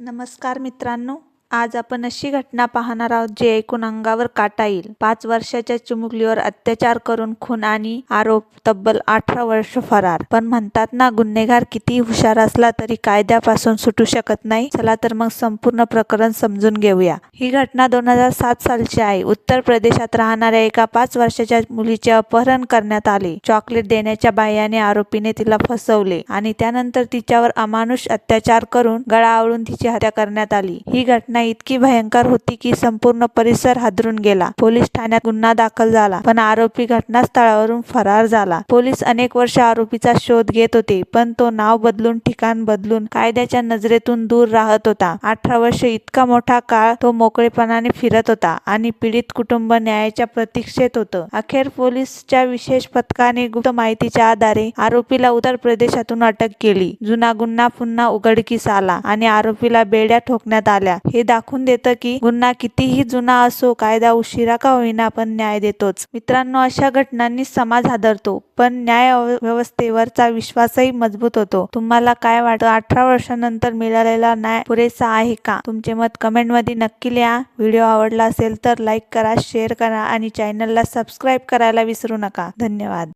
नमस्कार मित्रांनो. आज आपण अशी घटना पाहणार आहोत जी ऐकून अंगावर काटा येईल. पाच वर्षाच्या चिमुकलीवर अत्याचार करून खून आणि आरोप तब्बल अठरा वर्ष फरार. पण म्हणतात ना गुन्हेगार किती हुशार असला तरी कायद्यापासून सुटू शकत नाही. चला तर मग संपूर्ण प्रकरण समजून घेऊया. ही घटना दोन हजार सात सालची आहे. उत्तर प्रदेशात राहणाऱ्या एका पाच वर्षाच्या मुलीचे अपहरण करण्यात आले. चॉकलेट देण्याच्या बाह्याने आरोपीने तिला फसवले आणि त्यानंतर तिच्यावर अमानुष अत्याचार करून गळा आवळून तिची हत्या करण्यात आली. ही घटना इतकी भयंकर होती की संपूर्ण परिसर हादरून गेला. पोलीस ठाण्यात गुन्हा दाखल झाला पण आरोपी घटनास्थळावरून फरार झाला. पोलीस अनेक वर्ष आरोपीचा शोध घेत होते पण तो नाव बदलून ठिकाण बदलून कायद्याच्या नजरेतून दूर राहत होता. अठरा वर्ष इतका मोठा काळ तो मोकळेपणाने फिरत होता आणि पीडित कुटुंब न्यायाच्या प्रतीक्षेत होतं. अखेर पोलीसच्या विशेष पथकाने गुप्त माहितीच्या आधारे आरोपीला उत्तर प्रदेशातून अटक केली. जुना गुन्हा पुन्हा उघडकीस आला आणि आरोपीला बेड्या ठोकण्यात आल्या. हे दाखवून देतं की गुन्हा कितीही जुना असो कायदा उशिरा का होईना पण न्याय देतोच. मित्रांनो अशा घटनांनी समाज हादरतो पण न्याय व्यवस्थेवरचा विश्वासही मजबूत होतो. तुम्हाला काय वाटतं? अठरा वर्षानंतर मिळालेला न्याय पुरेसा आहे का? तुमचे मत कमेंटमध्ये नक्की लिहा. व्हिडिओ आवडला असेल तर लाईक करा शेअर करा आणि चॅनलला सबस्क्राईब करायला विसरू नका. धन्यवाद.